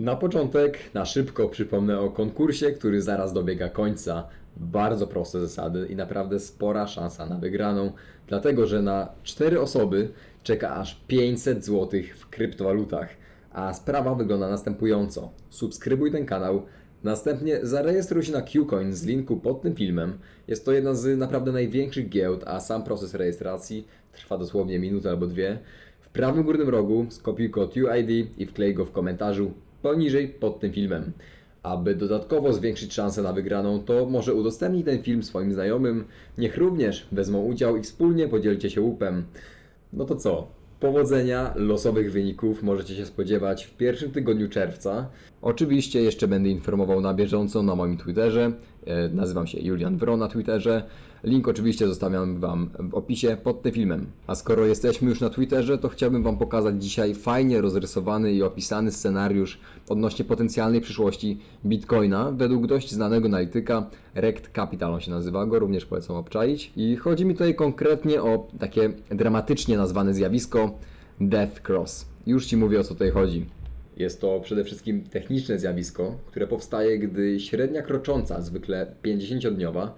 Na początek, na szybko przypomnę o konkursie, który zaraz dobiega końca. Bardzo proste zasady i naprawdę spora szansa na wygraną, dlatego że na 4 osoby czeka aż 500 zł w kryptowalutach. A sprawa wygląda następująco. Subskrybuj ten kanał, następnie zarejestruj się na Qcoin z linku pod tym filmem. Jest to jedna z naprawdę największych giełd, a sam proces rejestracji trwa dosłownie minutę albo dwie. W prawym górnym rogu skopiuj kod UID i wklej go w komentarzu poniżej pod tym filmem. Aby dodatkowo zwiększyć szanse na wygraną, to może udostępnij ten film swoim znajomym, niech również wezmą udział i wspólnie podzielcie się łupem. No to co? Powodzenia, losowych wyników możecie się spodziewać w pierwszym tygodniu czerwca. Oczywiście jeszcze będę informował na bieżąco na moim Twitterze. E, Nazywam się Julian Wro na Twitterze. Link oczywiście zostawiam Wam w opisie pod tym filmem. A skoro jesteśmy już na Twitterze, to chciałbym Wam pokazać dzisiaj fajnie rozrysowany i opisany scenariusz odnośnie potencjalnej przyszłości Bitcoina według dość znanego analityka Rect Capital on się nazywa, go również polecam obczaić. I chodzi mi tutaj konkretnie o takie dramatycznie nazwane zjawisko Death Cross. Już Ci mówię o co tutaj chodzi. Jest to przede wszystkim techniczne zjawisko, które powstaje, gdy średnia krocząca, zwykle 50-dniowa,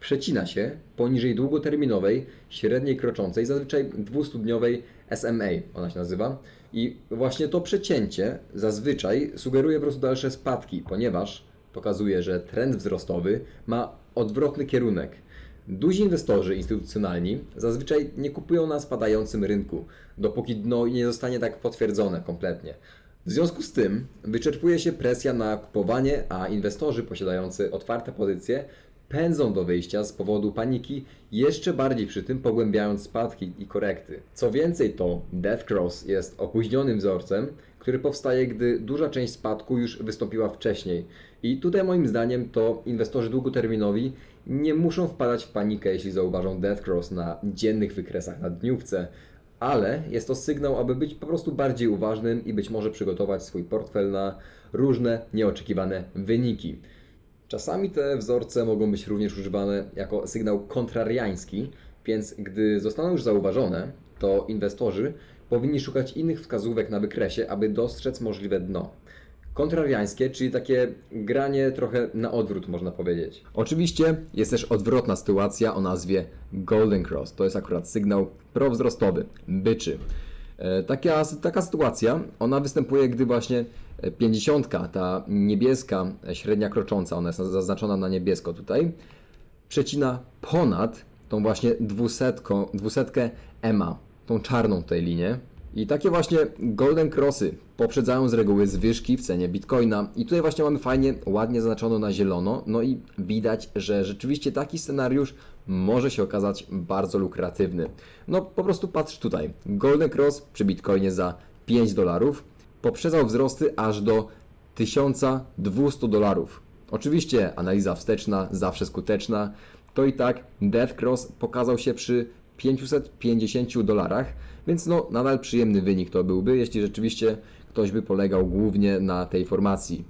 przecina się poniżej długoterminowej, średniej kroczącej, zazwyczaj 200-dniowej SMA, ona się nazywa. I właśnie to przecięcie zazwyczaj sugeruje po prostu dalsze spadki, ponieważ pokazuje, że trend wzrostowy ma odwrotny kierunek. Duzi inwestorzy instytucjonalni zazwyczaj nie kupują na spadającym rynku, dopóki dno nie zostanie tak potwierdzone kompletnie. W związku z tym wyczerpuje się presja na kupowanie, a inwestorzy posiadający otwarte pozycje pędzą do wyjścia z powodu paniki, jeszcze bardziej przy tym pogłębiając spadki i korekty. Co więcej, to Death Cross jest opóźnionym wzorcem, który powstaje, gdy duża część spadku już wystąpiła wcześniej. I tutaj moim zdaniem to inwestorzy długoterminowi nie muszą wpadać w panikę, jeśli zauważą Death Cross na dziennych wykresach na dniówce, ale jest to sygnał, aby być po prostu bardziej uważnym i być może przygotować swój portfel na różne nieoczekiwane wyniki. Czasami te wzorce mogą być również używane jako sygnał kontrariański, więc gdy zostaną już zauważone, to inwestorzy powinni szukać innych wskazówek na wykresie, aby dostrzec możliwe dno. Kontrariańskie, czyli takie granie trochę na odwrót, można powiedzieć. Oczywiście jest też odwrotna sytuacja o nazwie Golden Cross. To jest akurat sygnał prowzrostowy, byczy. E, Taka, taka sytuacja, ona występuje, gdy właśnie 50, ta niebieska średnia krocząca, ona jest zaznaczona na niebiesko tutaj, przecina ponad tą właśnie dwusetką, dwusetkę EMA, tą czarną tutaj linię. I takie właśnie golden crossy poprzedzają z reguły zwyżki w cenie bitcoina. I tutaj właśnie mamy fajnie, ładnie zaznaczono na zielono. No i widać, że rzeczywiście taki scenariusz może się okazać bardzo lukratywny. No po prostu patrz tutaj. Golden cross przy bitcoinie za 5 dolarów poprzedzał wzrosty aż do 1200 dolarów. Oczywiście analiza wsteczna zawsze skuteczna. To i tak Death Cross pokazał się przy 550 dolarach, więc no nadal przyjemny wynik to byłby, jeśli rzeczywiście ktoś by polegał głównie na tej formacji.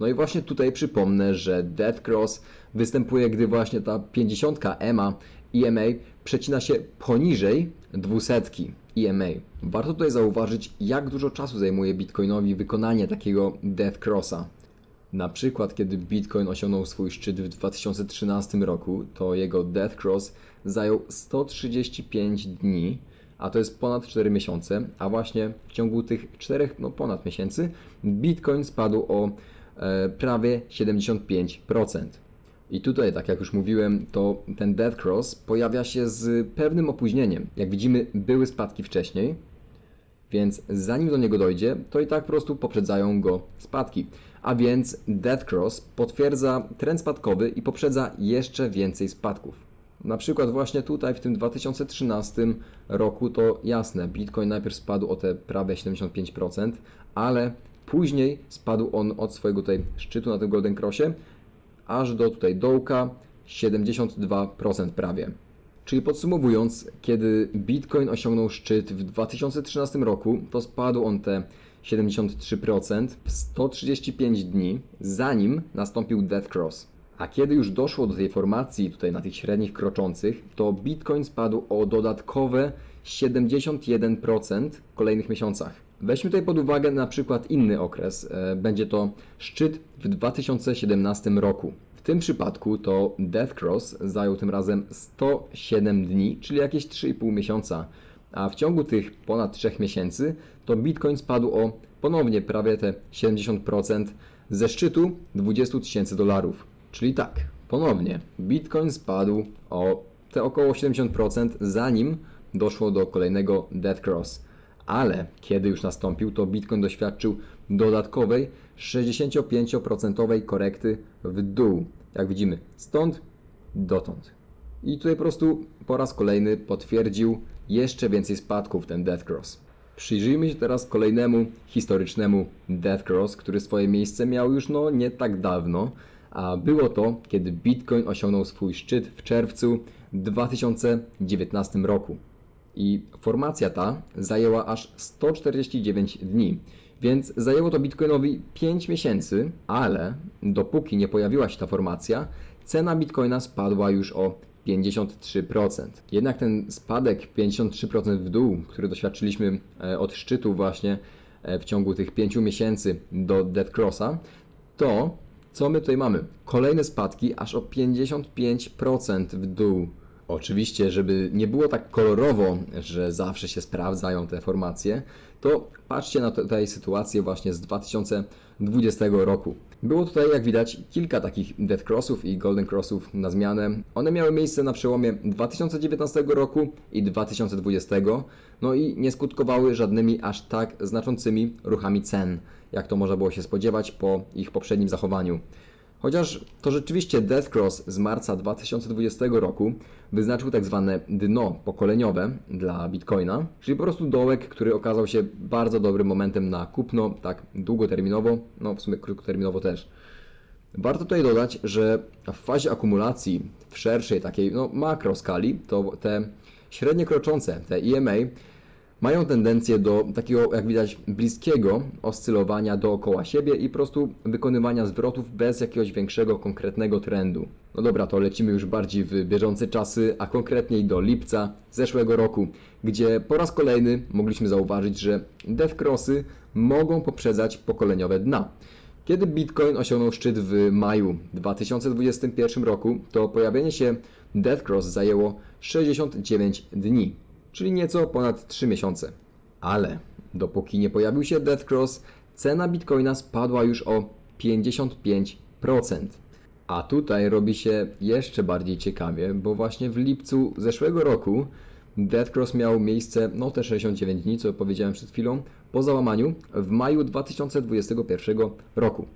No i właśnie tutaj przypomnę, że Death Cross występuje, gdy właśnie ta 50 EMA EMA przecina się poniżej 200 EMA. Warto tutaj zauważyć, jak dużo czasu zajmuje Bitcoinowi wykonanie takiego Death Crossa. Na przykład, kiedy Bitcoin osiągnął swój szczyt w 2013 roku, to jego Death Cross zajął 135 dni, a to jest ponad 4 miesiące, a właśnie w ciągu tych 4, no ponad miesięcy, Bitcoin spadł o e, prawie 75%. I tutaj, tak jak już mówiłem, to ten Death Cross pojawia się z pewnym opóźnieniem. Jak widzimy, były spadki wcześniej, więc zanim do niego dojdzie, to i tak po prostu poprzedzają go spadki. A więc Death Cross potwierdza trend spadkowy i poprzedza jeszcze więcej spadków. Na przykład właśnie tutaj w tym 2013 roku to jasne, Bitcoin najpierw spadł o te prawie 75%, ale później spadł on od swojego tutaj szczytu na tym Golden Crossie aż do tutaj dołka 72% prawie. Czyli podsumowując, kiedy Bitcoin osiągnął szczyt w 2013 roku, to spadł on te 73% w 135 dni, zanim nastąpił Death Cross. A kiedy już doszło do tej formacji tutaj na tych średnich kroczących, to Bitcoin spadł o dodatkowe 71% w kolejnych miesiącach. Weźmy tutaj pod uwagę na przykład inny okres. E, Będzie to szczyt w 2017 roku. W tym przypadku to Death Cross zajął tym razem 107 dni, czyli jakieś 3,5 miesiąca. A w ciągu tych ponad 3 miesięcy to Bitcoin spadł o ponownie prawie te 70% ze szczytu 20 tysięcy dolarów. Czyli tak, ponownie Bitcoin spadł o te około 70% zanim doszło do kolejnego Death Cross. Ale kiedy już nastąpił, to Bitcoin doświadczył dodatkowej 65% korekty w dół. Jak widzimy, stąd dotąd. I tutaj po prostu po raz kolejny potwierdził jeszcze więcej spadków ten Death Cross. Przyjrzyjmy się teraz kolejnemu historycznemu Death Cross, który swoje miejsce miał już no nie tak dawno, a było to, kiedy Bitcoin osiągnął swój szczyt w czerwcu 2019 roku. I formacja ta zajęła aż 149 dni, więc zajęło to Bitcoinowi 5 miesięcy, ale dopóki nie pojawiła się ta formacja, cena Bitcoina spadła już o 53%. Jednak ten spadek 53% w dół, który doświadczyliśmy e, od szczytu właśnie e, w ciągu tych 5 miesięcy do Death Crossa, to co my tutaj mamy? Kolejne spadki aż o 55% w dół. Oczywiście, żeby nie było tak kolorowo, że zawsze się sprawdzają te formacje, to patrzcie na tutaj sytuację właśnie z 2020 roku. Było tutaj, jak widać, kilka takich Death Crossów i Golden Crossów na zmianę. One miały miejsce na przełomie 2019 roku i 2020, no i nie skutkowały żadnymi aż tak znaczącymi ruchami cen, jak to można było się spodziewać po ich poprzednim zachowaniu. Chociaż to rzeczywiście Death Cross z marca 2020 roku wyznaczył tak zwane dno pokoleniowe dla Bitcoina, czyli po prostu dołek, który okazał się bardzo dobrym momentem na kupno, tak długoterminowo, no w sumie krótkoterminowo też. Warto tutaj dodać, że w fazie akumulacji w szerszej takiej no, makroskali, to te średnie kroczące, te EMA, mają tendencję do takiego, jak widać, bliskiego oscylowania dookoła siebie i po prostu wykonywania zwrotów bez jakiegoś większego, konkretnego trendu. No dobra, to lecimy już bardziej w bieżące czasy, a konkretniej do lipca zeszłego roku, gdzie po raz kolejny mogliśmy zauważyć, że death crossy mogą poprzedzać pokoleniowe dna. Kiedy Bitcoin osiągnął szczyt w maju 2021 roku, to pojawienie się Death Cross zajęło 69 dni czyli nieco ponad 3 miesiące. Ale dopóki nie pojawił się Death Cross, cena Bitcoina spadła już o 55%. A tutaj robi się jeszcze bardziej ciekawie, bo właśnie w lipcu zeszłego roku Death Cross miał miejsce, no te 69 dni, co powiedziałem przed chwilą, po załamaniu w maju 2021 roku.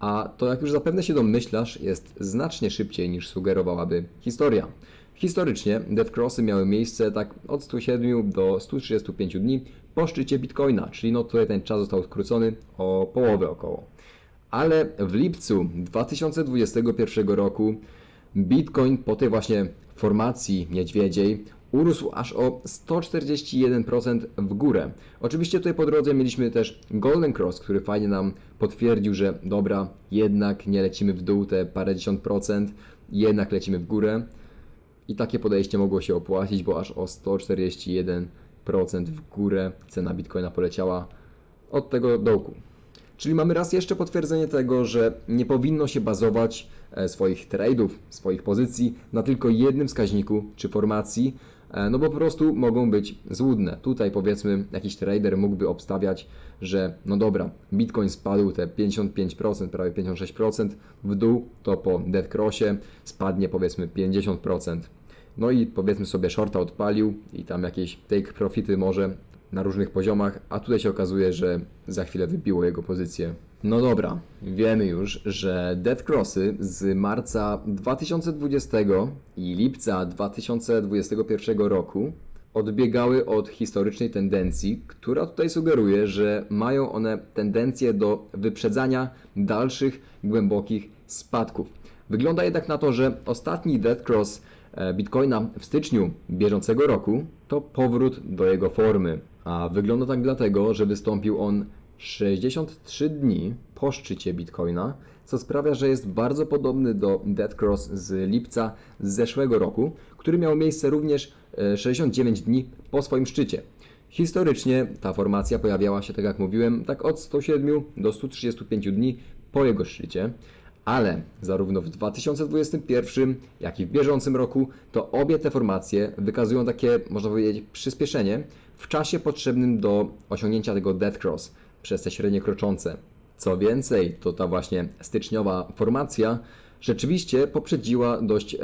A to, jak już zapewne się domyślasz, jest znacznie szybciej niż sugerowałaby historia. Historycznie Death Crossy miały miejsce tak od 107 do 135 dni po szczycie Bitcoina, czyli no tutaj ten czas został skrócony o połowę około. Ale w lipcu 2021 roku Bitcoin po tej właśnie formacji niedźwiedziej urósł aż o 141% w górę. Oczywiście tutaj po drodze mieliśmy też Golden Cross, który fajnie nam potwierdził, że dobra, jednak nie lecimy w dół te parędziesiąt procent, jednak lecimy w górę. I takie podejście mogło się opłacić, bo aż o 141% w górę cena Bitcoina poleciała od tego dołku. Czyli mamy raz jeszcze potwierdzenie tego, że nie powinno się bazować e, swoich trade'ów, swoich pozycji na tylko jednym wskaźniku czy formacji, no bo po prostu mogą być złudne. Tutaj powiedzmy jakiś trader mógłby obstawiać, że no dobra, Bitcoin spadł te 55%, prawie 56% w dół, to po Death Crossie spadnie powiedzmy 50%. No i powiedzmy sobie shorta odpalił i tam jakieś take profity może na różnych poziomach, a tutaj się okazuje, że za chwilę wybiło jego pozycję. No dobra, wiemy już, że Death Crossy z marca 2020 i lipca 2021 roku odbiegały od historycznej tendencji, która tutaj sugeruje, że mają one tendencję do wyprzedzania dalszych głębokich spadków. Wygląda jednak na to, że ostatni Death Cross e, Bitcoina w styczniu bieżącego roku to powrót do jego formy. A wygląda tak dlatego, że wystąpił on 63 dni po szczycie Bitcoina, co sprawia, że jest bardzo podobny do Death Cross z lipca zeszłego roku, który miał miejsce również 69 dni po swoim szczycie. Historycznie ta formacja pojawiała się, tak jak mówiłem, tak od 107 do 135 dni po jego szczycie, ale zarówno w 2021, jak i w bieżącym roku, to obie te formacje wykazują takie, można powiedzieć, przyspieszenie w czasie potrzebnym do osiągnięcia tego death cross przez te średnie kroczące. Co więcej, to ta właśnie styczniowa formacja rzeczywiście poprzedziła dość e,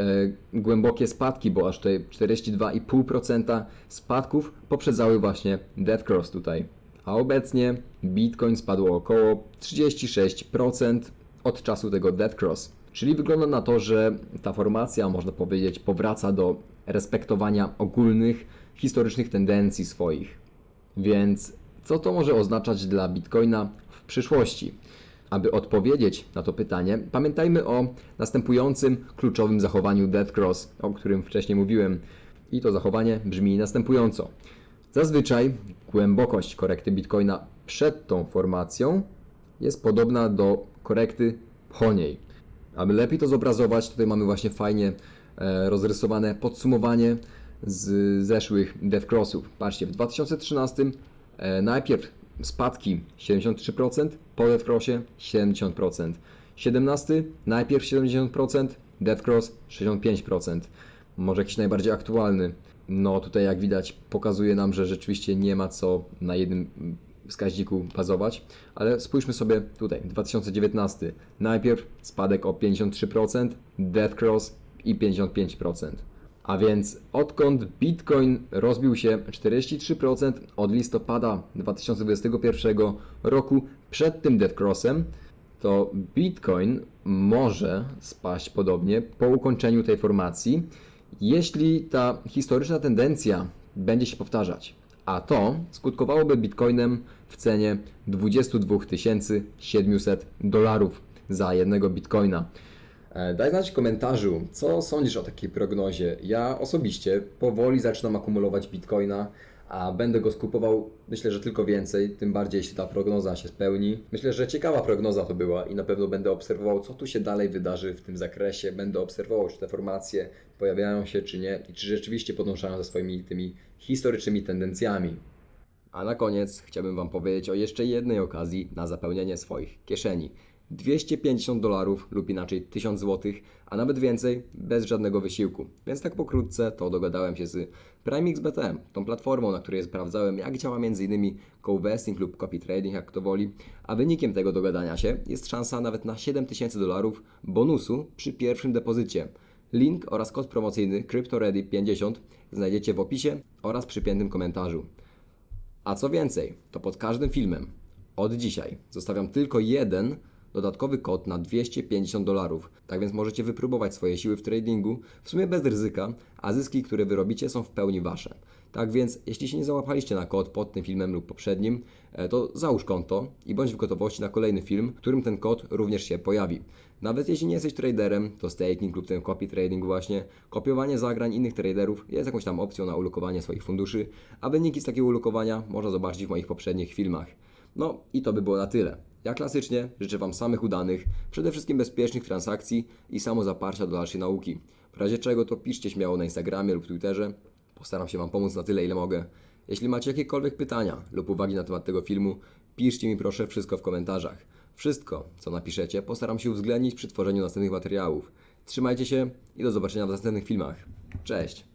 głębokie spadki, bo aż tutaj 42,5% spadków poprzedzały właśnie Death Cross tutaj. A obecnie Bitcoin spadł około 36% od czasu tego Death Cross. Czyli wygląda na to, że ta formacja, można powiedzieć, powraca do respektowania ogólnych, historycznych tendencji swoich. Więc co to może oznaczać dla Bitcoina w przyszłości? Aby odpowiedzieć na to pytanie, pamiętajmy o następującym kluczowym zachowaniu Death Cross, o którym wcześniej mówiłem. I to zachowanie brzmi następująco. Zazwyczaj głębokość korekty Bitcoina przed tą formacją jest podobna do korekty po niej. Aby lepiej to zobrazować, tutaj mamy właśnie fajnie e, rozrysowane podsumowanie z zeszłych Death Crossów. Patrzcie, w 2013 e, najpierw spadki 73%, po Death Crossie 70%. 17 najpierw 70%, Death Cross 65%. Może jakiś najbardziej aktualny. No tutaj jak widać pokazuje nam, że rzeczywiście nie ma co na jednym wskaźniku bazować, ale spójrzmy sobie tutaj, 2019. Najpierw spadek o 53%, Death Cross i 55%. A więc odkąd Bitcoin rozbił się 43% od listopada 2021 roku przed tym Death Crossem, to Bitcoin może spaść podobnie po ukończeniu tej formacji, jeśli ta historyczna tendencja będzie się powtarzać. A to skutkowałoby Bitcoinem w cenie 22 700 dolarów za jednego Bitcoina. E, Daj znać w komentarzu, co sądzisz o takiej prognozie. Ja osobiście powoli zaczynam akumulować bitcoina, a będę go skupował myślę, że tylko więcej, tym bardziej jeśli ta prognoza się spełni. Myślę, że ciekawa prognoza to była i na pewno będę obserwował, co tu się dalej wydarzy w tym zakresie. Będę obserwował, czy te formacje pojawiają się, czy nie i czy rzeczywiście podążają za swoimi tymi historycznymi tendencjami. A na koniec chciałbym Wam powiedzieć o jeszcze jednej okazji na zapełnienie swoich kieszeni. 250 dolarów lub inaczej 1000 zł, a nawet więcej bez żadnego wysiłku. Więc tak pokrótce to dogadałem się z PrimeXBT, tą platformą, na której sprawdzałem jak działa m.in. co-vesting lub copy trading, jak kto woli, a wynikiem tego dogadania się jest szansa nawet na 7000 dolarów bonusu przy pierwszym depozycie. Link oraz kod promocyjny CryptoReady50 znajdziecie w opisie oraz przypiętym komentarzu. A co więcej, to pod każdym filmem od dzisiaj zostawiam tylko jeden dodatkowy kod na 250 dolarów. Tak więc możecie wypróbować swoje siły w tradingu w sumie bez ryzyka, a zyski, które wyrobicie są w pełni wasze. Tak więc, jeśli się nie załapaliście na kod pod tym filmem lub poprzednim, e, to załóż konto i bądź w gotowości na kolejny film, w którym ten kod również się pojawi. Nawet jeśli nie jesteś traderem, to staking lub ten copy trading właśnie, kopiowanie zagrań innych traderów jest jakąś tam opcją na ulokowanie swoich funduszy, a wyniki z takiego ulokowania można zobaczyć w moich poprzednich filmach. No i to by było na tyle. Ja klasycznie życzę Wam samych udanych, przede wszystkim bezpiecznych transakcji i samozaparcia do dalszej nauki. W razie czego to piszcie śmiało na Instagramie lub Twitterze. Postaram się Wam pomóc na tyle, ile mogę. Jeśli macie jakiekolwiek pytania lub uwagi na temat tego filmu, piszcie mi proszę wszystko w komentarzach. Wszystko, co napiszecie, postaram się uwzględnić przy tworzeniu następnych materiałów. Trzymajcie się i do zobaczenia w następnych filmach. Cześć!